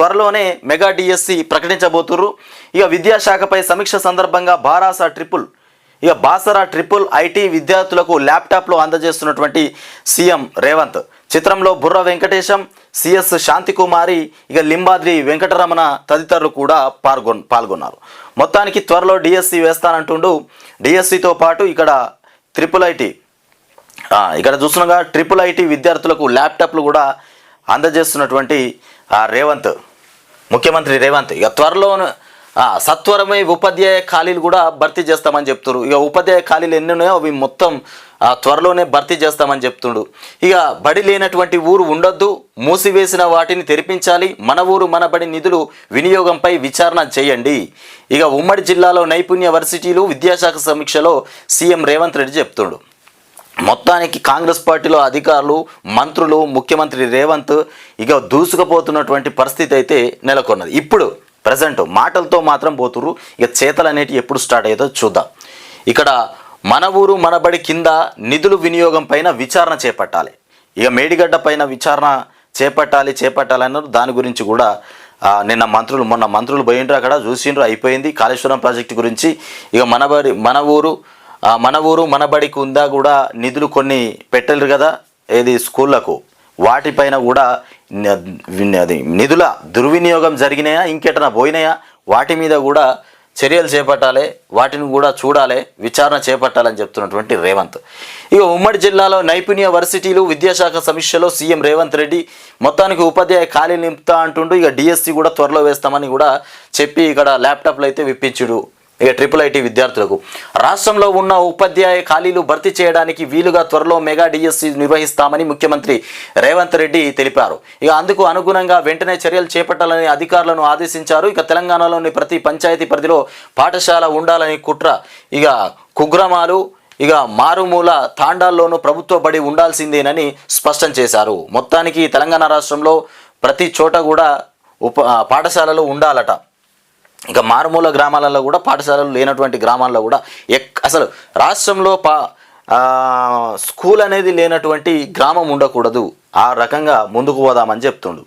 త్వరలోనే mega DSC ప్రకటించబోతుర్రు. ఇక విద్యాశాఖపై సమీక్ష సందర్భంగా బారాసా ట్రిపుల్ ఇక బాసరా ట్రిపుల్ ఐటీ విద్యార్థులకు ల్యాప్టాప్లు అందజేస్తున్నటువంటి సీఎం రేవంత్. చిత్రంలో బుర్ర వెంకటేశం సిఎస్ శాంతికుమారి ఇక లింబాద్రి వెంకటరమణ తదితరులు కూడా పాల్గొ పాల్గొన్నారు. మొత్తానికి త్వరలో డిఎస్సి వేస్తానంటుండు. డిఎస్సితో పాటు ఇక్కడ ట్రిపుల్ ఐటీ ఇక్కడ చూస్తున్నాగా ట్రిపుల్ ఐటీ విద్యార్థులకు ల్యాప్టాప్లు కూడా అందజేస్తున్నటువంటి రేవంత్. ముఖ్యమంత్రి రేవంత్ ఇక త్వరలో సత్వరమై సత్వరమే ఉపాధ్యాయ ఖాళీలు కూడా భర్తీ చేస్తామని చెప్తున్నారు. ఇక ఉపాధ్యాయ ఖాళీలు ఎన్ని ఉన్నాయో అవి మొత్తం ఆ, త్వరలోనే భర్తీ చేస్తామని చెప్తుండు. ఇక బడి లేనటువంటి ఊరు ఉండొద్దు మూసివేసిన వాటిని తెరిపించాలి. మన ఊరు మన బడి నిధులు వినియోగంపై విచారణ చేయండి. ఇక ఉమ్మడి జిల్లాలో నైపుణ్య వర్సిటీలు విద్యాశాఖ సమీక్షలో సీఎం రేవంత్ రెడ్డి చెప్తుండు. మొత్తానికి కాంగ్రెస్ పార్టీలో అధికారులు మంత్రులు ముఖ్యమంత్రి రేవంత్ ఇక దూసుకుపోతున్నటువంటి పరిస్థితి అయితే నెలకొన్నది. ఇప్పుడు ప్రజెంట్ మాటలతో మాత్రం పోతుర్రు. ఇక చేతలు అనేటివి ఎప్పుడు స్టార్ట్ అయ్యేదో చూద్దాం. ఇక్కడ మన ఊరు మనబడి కింద నిధులు వినియోగం పైన విచారణ చేపట్టాలి. ఇక మేడిగడ్డ పైన విచారణ చేపట్టాలి చేపట్టాలి అన్నారు. దాని గురించి కూడా నిన్న మంత్రులు మొన్న మంత్రులు పోయిండ్రు అక్కడ చూసిండ్రు అయిపోయింది. కాళేశ్వరం ప్రాజెక్టు గురించి ఇక మనబడి మన ఊరు మన ఊరు మన బడికి ఉందా కూడా నిధులు కొన్ని పెట్టలేరు కదా ఏది స్కూళ్ళకు. వాటిపైన కూడా అది నిధుల దుర్వినియోగం జరిగినాయా ఇంకెటనా పోయినాయా? వాటి మీద కూడా చర్యలు చేపట్టాలి వాటిని కూడా చూడాలి విచారణ చేపట్టాలని చెప్తున్నటువంటి రేవంత్. ఇక ఉమ్మడి జిల్లాలో నైపుణ్య వర్సిటీలు విద్యాశాఖ సమీక్షలో సీఎం రేవంత్ రెడ్డి మొత్తానికి ఉపాధ్యాయ ఖాళీ నింపుతా అంటుండు. ఇక డిఎస్సి కూడా త్వరలో వేస్తామని కూడా చెప్పి ఇక్కడ ల్యాప్టాప్లు అయితే విప్పించుడు. ఇక ట్రిపుల్ ఐటీ విద్యార్థులకు. రాష్ట్రంలో ఉన్న ఉపాధ్యాయ ఖాళీలు భర్తీ చేయడానికి వీలుగా త్వరలో మెగా డిఎస్సి నిర్వహిస్తామని ముఖ్యమంత్రి రేవంత్ రెడ్డి తెలిపారు. ఇక అందుకు అనుగుణంగా వెంటనే చర్యలు చేపట్టాలని అధికారులను ఆదేశించారు. ఇక తెలంగాణలోని ప్రతి పంచాయతీ పరిధిలో పాఠశాల ఉండాలని కుట్ర. ఇక కుగ్రామాలు ఇక మారుమూల తాండాల్లోనూ ప్రభుత్వ బడి ఉండాల్సిందేనని స్పష్టం చేశారు. మొత్తానికి తెలంగాణ రాష్ట్రంలో ప్రతి చోట కూడా ఉప పాఠశాలలు ఉండాలట. ఇంకా మారుమూల గ్రామాలలో కూడా పాఠశాలలు లేనటువంటి గ్రామాల్లో కూడా ఎక్ అసలు రాష్ట్రంలో పా స్కూల్ అనేది లేనటువంటి గ్రామం ఉండకూడదు. ఆ రకంగా ముందుకు పోదామని చెప్తుండు.